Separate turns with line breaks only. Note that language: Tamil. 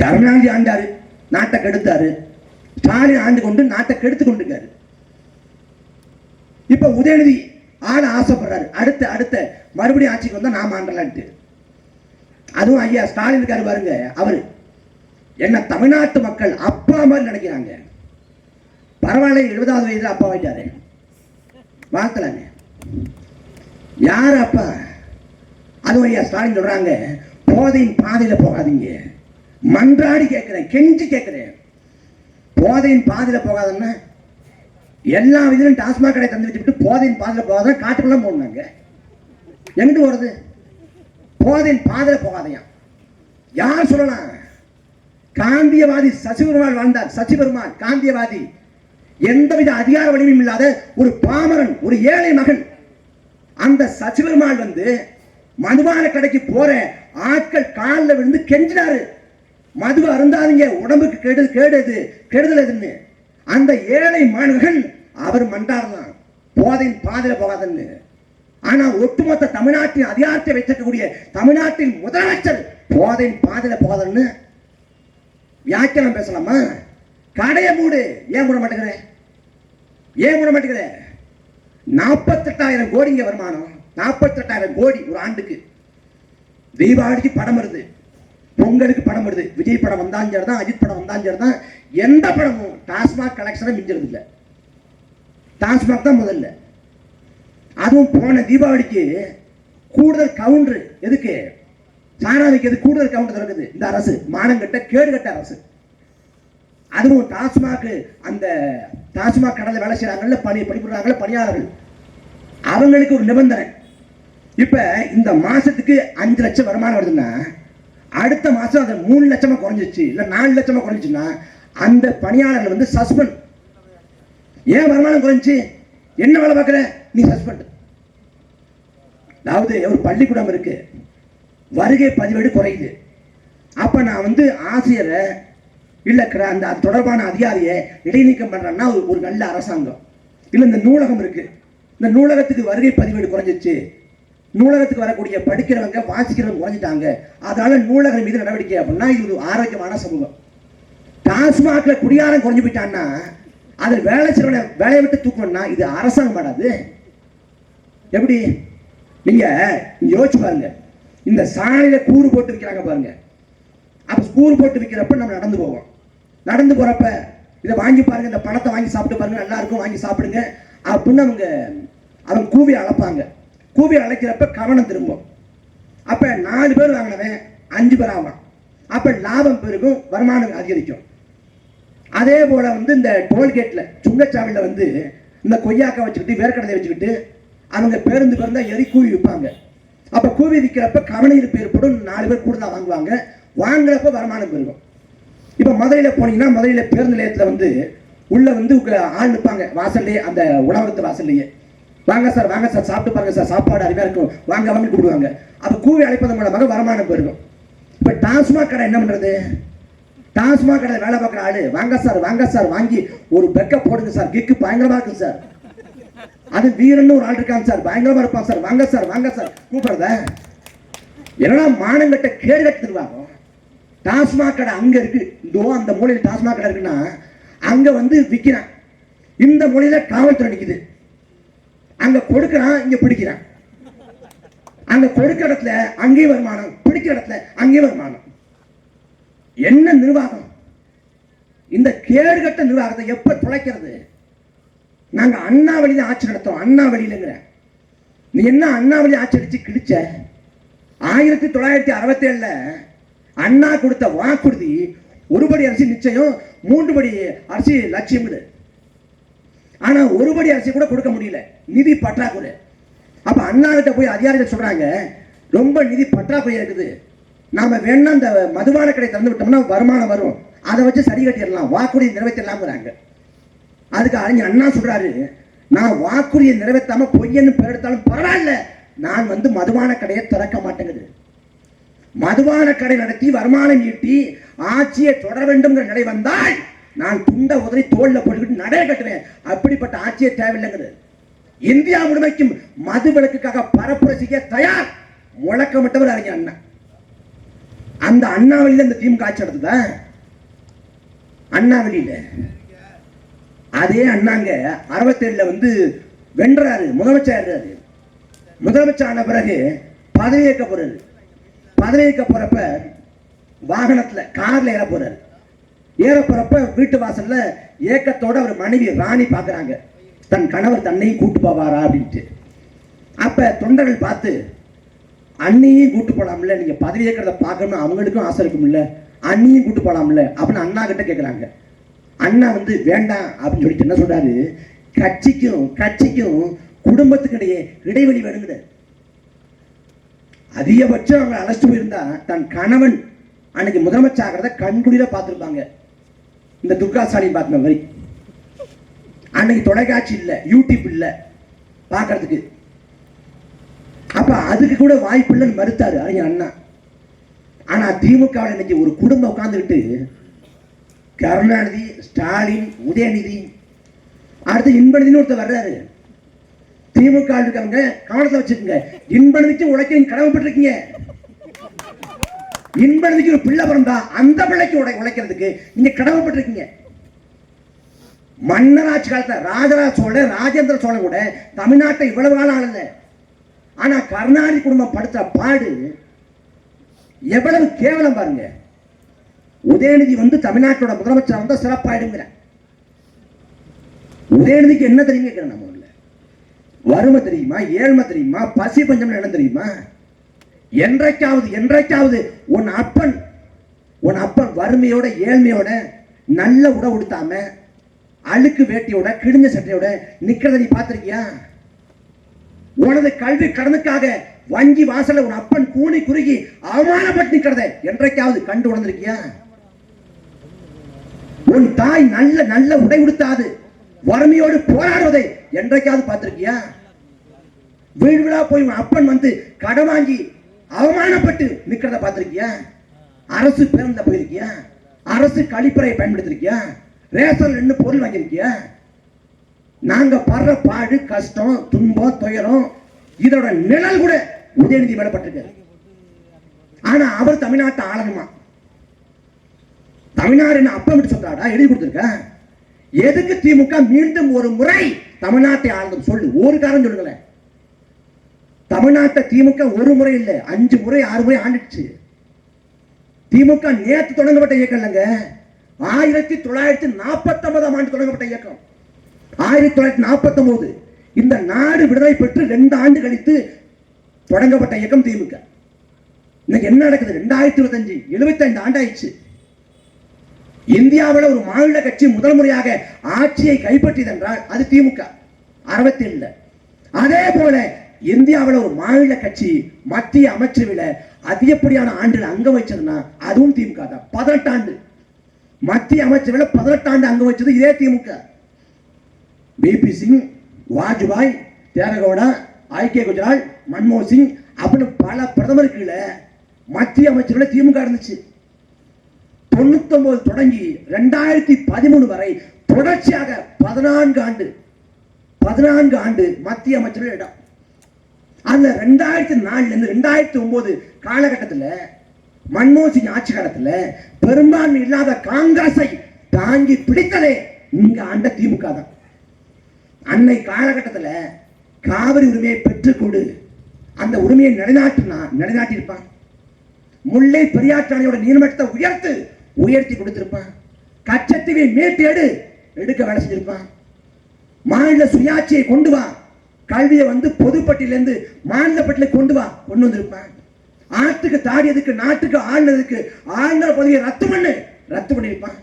கருணாநிதி ஆண்டாரு நாட்டை கெடுத்தாரு. ஸ்டாலின் ஆண்டு கொண்டு நாட்டை கெடுத்து கொண்டிருக்காரு. இப்ப உதயநிதி ஆள ஆசைப்படுறாரு. அடுத்த அடுத்த மறுபடியும் ஆட்சிக்கு வந்தா நாம் ஆண்டலான்ட்டு. அதுவும் ஐயா ஸ்டாலின் இருக்காரு பாருங்க அவரு. என்ன தமிழ்நாட்டு மக்கள் அப்பா மாதிரி நினைக்கிறாங்க. பரவாயில்ல எழுபதாவது வயதுல அப்பா ஆயிட்டாரு. வாழ்த்தலாங்க. யார் அப்பா? அதுவும் ஐயா ஸ்டாலின் சொல்றாங்க போதையின் பாதையில போகாதீங்க. மன்றாடி கேட்கிறேன் கெஞ்சி கேட்கிறேன். போதையின் பாதையில் போகாதன்னா எல்லா விதிலும் டாஸ்மாக் கடை தந்து வச்சுட்டு போதையின் பாதையில் போகாத காட்டுக்குள்ள போடணுங்க எங்கிட்டு வருது போதையின் பாதையில் போகாதையா. யார் சொல்லலாம்? காந்தியவாதி சசிபெருமாள் வாழ்ந்தார் சசிபெருமாள் காந்தியவாதி. எந்தவித அதிகார வலிமையும் இல்லாத ஒரு பாமரன் ஒரு ஏழை மகன். அந்த சசிபெருமாள் வந்து மதுபான கடைக்கு போற ஆட்கள் காலில் விழுந்து கெஞ்சினாரு. மது அருந்தாதீங்க. உடம்புக்கு கெடு கேடுது கெடுதல் எதுன்னு? அந்த ஏழை மாணவர்கள் அவர் மண்டாரலாம் போதையின் பாதையில் போகாதுன்னு. ஆனா ஒட்டுமொத்த தமிழ்நாட்டின் அதிகாரத்தை வைத்திருக்கக்கூடிய தமிழ்நாட்டின் முதலமைச்சர் போதையின் பாதையில் போகாதுன்னு வியாக்கியானம் பேசலாமா? கடையை மூடு. ஏன் மூட மாட்டேங்கிற? ஏன் மூட மாட்டேங்கிற? நாற்பத்தெட்டாயிரம் கோடிங்க வருமானம். நாற்பத்தெட்டாயிரம் கோடி ஒரு ஆண்டுக்கு. தீபாவளிக்கு படம் வருது. பொங்கலுக்கு படம் வருது. விஜய் படம் வந்தாலும் சரி தான் அஜித் படம் வந்தாலும் சரி தான் எந்த படமும் டாஸ்மாக் கலெக்ஷனை மிஞ்சறது இல்லை டாஸ்மாக் தான் முதல்ல. அதுவும் போன தீபாவளிக்கு கூடுதல் கவுண்டர் எதுக்கு? சாரா எது கூடுதல் கவுண்டர் திறக்குது? இந்த அரசு. மானங்கட்ட கேடுகட்ட அரசு. அதுவும் டாஸ்மாக் அந்த டாஸ்மாக் கடலில் வேலை செய்கிறாங்கல்ல பணி பணிபுரிறாங்கல்ல பணியாளர்கள். அவங்களுக்கு ஒரு நிபந்தனை. இப்போ இந்த மாதத்துக்கு அஞ்சு லட்சம் வருமானம் வருதுன்னா அடுத்த மாசம் அது மூணு லட்சமா குறைஞ்சிச்சு இல்ல நாலு லட்சமா குறைஞ்சிச்சுன்னா அந்த பணியாளர்கள் வந்து சஸ்பெண்ட் ஏன் வருமானம் குறைஞ்சி என்ன வேலை பார்க்குற நீ சஸ்பெண்ட் அதாவது ஒரு பள்ளிக்கூடம் இருக்கு. வருகை பதிவேடு குறையுது. அப்ப நான் வந்து ஆசிரியரை இல்லை அந்த அது தொடர்பான அதிகாரியை இடைநீக்கம் பண்றேன்னா ஒரு ஒரு நல்ல அரசாங்கம். இல்லை இந்த நூலகம் இருக்கு. இந்த நூலகத்துக்கு வருகை பதிவேடு குறைஞ்சிச்சு. நூலகத்துக்கு வரக்கூடிய படிக்கிறவங்க வாசிக்கிறவங்க குறைஞ்சிட்டாங்க. அதனால நூலகம் மீது நடவடிக்கை அப்படின்னா இது ஒரு ஆரோக்கியமான சமூகம். டாஸ்மாக்ல குடியாரம் குறைஞ்சு போயிட்டான்னா அதில் வேலை செய்யறவனை வேலையை விட்டு தூக்கணும்னா இது அரசாங்கம் பண்ணாது எப்படி? நீங்க யோசிச்சு பாருங்க. இந்த சாலையில கூறு போட்டு விற்கிறாங்க பாருங்க. அப்ப கூறு போட்டு விற்கிறப்ப நம்ம நடந்து போவோம். நடந்து போறப்ப இதை வாங்கி பாருங்க இந்த பணத்தை வாங்கி சாப்பிட்டு பாருங்க நல்லா இருக்கும் வாங்கி சாப்பிடுங்க அப்படின்னு அவங்க அவங்க கூவி அழைப்பாங்க கூவி அழைக்கிறப்ப கவனம் திரும்பும். அப்ப நாலு பேர் வாங்கினவன் அஞ்சு பேர் ஆவான். அப்ப லாபம் பெருகும் வருமானம் அதிகரிக்கும். அதே போல வந்து இந்த டோல்கேட்ல சுங்கச்சாவடியில் வந்து இந்த கொய்யாக்கா வச்சுக்கிட்டு வேர்க்கடலை வச்சுக்கிட்டு அவங்க பேருந்து பேருந்தா எரி கூவி விற்பாங்க. அப்ப கூவி விற்கிறப்ப கவன இருப்பு ஏற்படும் நாலு பேர் கூடுதலாக வாங்குவாங்க. வாங்குறப்ப வருமானம் பெருகும். இப்ப மதுரையில போனீங்கன்னா மதுரையில பேருந்து நிலையத்துல வந்து உள்ள வந்து ஆள் நிற்பாங்க வாசல்லையே அந்த உணவகத்து வாசல்லையே. வாங்க சார் வாங்க சார் சாப்பிட்டு பாருங்க சார் சாப்பாடு அருமையாக இருக்கும். வாங்க வாங்க கூப்பிடுவாங்க. அப்போ கூவி அழைப்பதன் மூலமாக வருமானம் போயிருக்கும். இப்போ டாஸ்மாக் கடை என்ன பண்ணுறது டாஸ்மாக் கடை வேலை பார்க்குற ஆளு வாங்க சார் வாங்க சார் வாங்கி ஒரு பெக்க போடுங்க சார் கிக்கு பயங்கரமாக இருக்கு சார். அது வீரன்னு ஒரு ஆள் இருக்காங்க சார் பயங்கரமாக இருப்பான் சார். வாங்க சார் வாங்க சார். கூப்பிடுறத? என்னடா மானங்கட்ட கேடு கட்டுருவாங்க டாஸ்மாக் கடை அங்கே இருக்கு. இதோ அந்த மூலையில் டாஸ்மாக் கடை இருக்குன்னா அங்கே வந்து விற்கிறான் இந்த மூலையில காவல்துறை நிக்குது. அங்க கொடுக்கிறான் இங்க பிடிக்கிறான். அங்க கொடுக்கிற இடத்துல அங்கே வருமானம் பிடிக்கிற இடத்துல அங்கே வருமானம். என்ன நிர்வாகம்? இந்த கேடுகட்ட நிர்வாகத்தை எப்ப துளைக்கிறது நாங்க அண்ணா வழியில ஆட்சி நடத்தோம் அண்ணா வழியிலங்கிற நீ என்ன அண்ணா வழி ஆட்சி அடிச்சு கிழிச்ச? ஆயிரத்தி தொள்ளாயிரத்தி அறுபத்தி ஏழுல அண்ணா கொடுத்த வாக்குறுதி ஒருபடி அரிசி நிச்சயம் மூன்று படி அரிசி லட்சியம் ஆனால் ஒருபடி அரிசி கூட கொடுக்க முடியல. நிதி பற்றாக்குறை. அப்போ அண்ணாகிட்ட போய் அதிகாரிகள் சொல்கிறாங்க ரொம்ப நிதி பற்றாக்குறை இருக்குது. நாம் வேணா இந்த மதுபான கடை திறந்து விட்டோம்னா வருமானம் வரும். அதை வச்சு சரி கட்டிடலாம். வாக்குறுதி நிறைவேற்றலாம்ங்கிறாங்க. அதுக்கு அறிஞர் அண்ணா சொல்கிறாரு நான் வாக்குறுதியை நிறைவேற்றாமல் பொய்யன்னு பெருத்தாலும் எடுத்தாலும் பரவாயில்ல. நான் வந்து மதுபான கடையை திறக்க மாட்டேங்குது. மதுபான கடை நடத்தி வருமானம் ஈட்டி ஆட்சியை தொடர வேண்டும்ங்கிற நிலை வந்தால் நான் துண்ட உதறி தோல்ல போட்டுக்கிட்டு நடைய கட்டுவேன். அப்படிப்பட்ட ஆட்சியை தேவையில்லைங்கிறது. இந்தியா முழுமைக்கும் மது விளக்குக்காக பரப்புரை செய்ய தயார். முழக்கமிட்டவர் அறிஞர் அண்ணா. அந்த அண்ணாவளியில இந்த திமுக ஆட்சி நடத்துதா? அண்ணாவளியில. அதே அண்ணாங்க அறுபத்தேழுல வந்து வென்றாரு முதலமைச்சர் முதலமைச்சர் ஆன பிறகு பதவியேற்க போறாரு. பதவியேற்க போறப்ப வாகனத்துல கார்ல ஏற போறாரு. ஏற போறப்ப வீட்டு வாசல்ல ஏக்கத்தோட ஒரு மனைவி ராணி பாக்குறாங்க. தன் கணவர் தன்னையும் கூட்டு போவாரா அப்படின்ட்டு. அப்ப தொண்டர்கள் பார்த்து அண்ணியும் கூட்டு போலாம்ல நீங்க பதவி ஏற்கிறத பார்க்கணும் அவங்களுக்கும் ஆசை இருக்கும்ல அண்ணியும் கூட்டு போலாம்ல அப்படின்னு அண்ணா கிட்ட கேட்குறாங்க அண்ணா வந்து வேண்டாம் அப்படின்னு சொல்லிட்டு என்ன சொல்றாரு? கட்சிக்கும் கட்சிக்கும் குடும்பத்துக்கு இடையே இடைவெளி வேணுங்கிற. அதிகபட்சம் அவங்க அழைச்சிட்டு போயிருந்தா தன் கணவன் அன்னைக்கு முதலமைச்சர் ஆகிறத கண்குடியில பார்த்துருப்பாங்க. இந்த துர்கா பார்த்த மாதிரி அன்னைக்கு தொலைக்காட்சி இல்லை யூடியூப் இல்லை பார்க்கறதுக்கு. அப்ப அதுக்கு கூட வாய்ப்பு இல்லைன்னு மறுத்தாரு அறிஞர் அண்ணா. ஆனா திமுகவில் இன்னைக்கு ஒரு குடும்பம் உட்கார்ந்துக்கிட்டு கருணாநிதி ஸ்டாலின் உதயநிதி அடுத்து இன்பநிதினு ஒருத்தர் வர்றாரு. திமுக இருக்கவங்க கவனத்தை வச்சுக்கோங்க. இன்பநிதிக்கு உழைக்க நீங்க கடமைப்பட்டிருக்கீங்க. இன்பநிதிக்கு ஒரு பிள்ளை பிறந்தா அந்த பிள்ளைக்கு உடை உழைக்கிறதுக்கு நீங்க கடமைப்பட்டிருக்கீங்க. மன்னராட்சி காலத்தில் ராஜராஜ சோழன் ராஜேந்திர சோழன் கூட தமிழ்நாட்டை இவ்வளவு காலம் ஆளல ஆனா கருணாநிதி குடும்பம் படுத்த பாடு எவ்வளவு கேவலம் பாருங்க. உதயநிதி வந்து தமிழ்நாட்டோட முதலமைச்சர் வந்தா சிறப்பாயிடுங்கிற. உதயநிதிக்கு என்ன தெரியுங்க நம்ம வறுமை தெரியுமா? ஏழ்மை தெரியுமா? பசி பஞ்சம் என்ன தெரியுமா? என்றைக்காவது என்றைக்காவது உன் அப்பன் உன் அப்பன் வறுமையோட ஏழ்மையோட நல்ல உடை உடுத்தாம அழுக்கு வேட்டியோட கிழிஞ்ச சட்டையோட நிக்கிறத நீ பார்த்திருக்கியா? உனது கல்வி கடனுக்காக வங்கி வாசல்ல உன் அப்பன் கூனி குறுகி அவமானப்பட்டு நிக்கிறத என்றைக்காவது கண்டு உணர்ந்திருக்கியா? உன் தாய் நல்ல நல்ல உடை உடுத்தாது வறுமையோடு போராடுவதை என்றைக்காவது பார்த்திருக்கியா? வீடு விழா போய் உன் அப்பன் வந்து கடன் வாங்கி அவமானப்பட்டு நிக்கிறத பார்த்திருக்கியா? அரசு பேருந்த போயிருக்கியா? அரசு கழிப்பறையை பயன்படுத்திருக்கியா? ரேஷன் ரெண்டு பொருள் வாங்கியிருக்கியா? நாங்க படுற பாடு கஷ்டம் துன்பம் துயரம் இதோட நிழல் கூட உதயநிதி மேலப்பட்டிருக்கு ஆனா அவர் தமிழ்நாட்டை ஆளணுமா தமிழ்நாடு என்ன அப்பம் விட்டு சொல்றாடா எழுதி கொடுத்துருக்க? எதுக்கு திமுக மீண்டும் ஒரு முறை தமிழ்நாட்டை ஆளும் சொல்லு. ஒரு காரணம் சொல்லுங்களேன். தமிழ்நாட்டை திமுக ஒரு முறை இல்லை அஞ்சு முறை ஆறு முறை ஆண்டுச்சு திமுக நேற்று தொடங்கப்பட்ட இயக்கம் இல்லைங்க. ஆயிரத்தி தொள்ளாயிரத்தி நாற்பத்தி ஒன்பதாம் ஆண்டு தொடங்கப்பட்ட இயக்கம். ஆயிரத்தி தொள்ளாயிரத்தி நாற்பத்தி ஒன்பது இந்த நாடு விடுதலை பெற்று ரெண்டு ஆண்டு கழித்து தொடங்கப்பட்ட இயக்கம் திமுக. இன்னைக்கு என்ன நடக்குது? ரெண்டாயிரத்தி இருபத்தஞ்சு எழுபத்தைந்து ஆண்டாயிடுச்சு. இந்தியாவில் ஒரு மாநில கட்சி முதல் முறையாக ஆட்சியை கைப்பற்றியது என்றால் அது திமுக. அறுபத்தி ஏழுல அதே போல இந்தியாவில் ஒரு மாநில கட்சி மத்திய அமைச்சரவையில அதிகப்படியான ஆண்டுகள் அங்கம் வச்சதுன்னா அதுவும் திமுக தான். பதினெட்டு ஆண்டு. மத்திய அமைச்சரவையில் பதினெட்டு ஆண்டு அங்கம் வச்சது இதே திமுக. பிபி சிங் வாஜ்பாய் தேரகவுடா ஐக்கிய குஜரால் மன்மோகன் சிங் அப்படின்னு பல பிரதமருக்குல மத்திய அமைச்சரோட திமுக இருந்துச்சு. தொண்ணூத்தொன்பது தொடங்கி ரெண்டாயிரத்தி பதிமூணு வரை தொடர்ச்சியாக பதினான்கு ஆண்டு பதினான்கு ஆண்டு மத்திய அமைச்சர்கள் இடம். அந்த ரெண்டாயிரத்தி நாலுலேருந்து ரெண்டாயிரத்தி ஒம்பது காலகட்டத்தில் மன்மோகன் சிங் ஆட்சி காலத்தில் பெரும்பான்மை இல்லாத காங்கிரஸை தாங்கி பிடித்ததே இங்க ஆண்ட திமுக தான். அன்னை காலகட்டத்தில் காவிரி உரிமையை பெற்றுக்கொடு அந்த உரிமையை நிலைநாட்டினா நிலைநாட்டியிருப்பான் முல்லை பெரியாற்றாணையோட நீர்மட்டத்தை உயர்த்து உயர்த்தி கொடுத்திருப்பான் கச்சத்தீவை மீட்டேடு எடுக்க வேலை செஞ்சிருப்பான் மாநில சுயாட்சியை கொண்டு வா கல்வியை வந்து பொதுப்பட்டியிலேருந்து மாநிலப்பட்டியில கொண்டு வா கொண்டு வந்திருப்பேன் ஆட்டுக்கு தாடியதுக்கு நாட்டுக்கு ஆடினதுக்கு ஆழ்ந்த பதவியை ரத்து பண்ணு ரத்து பண்ணியிருப்பான்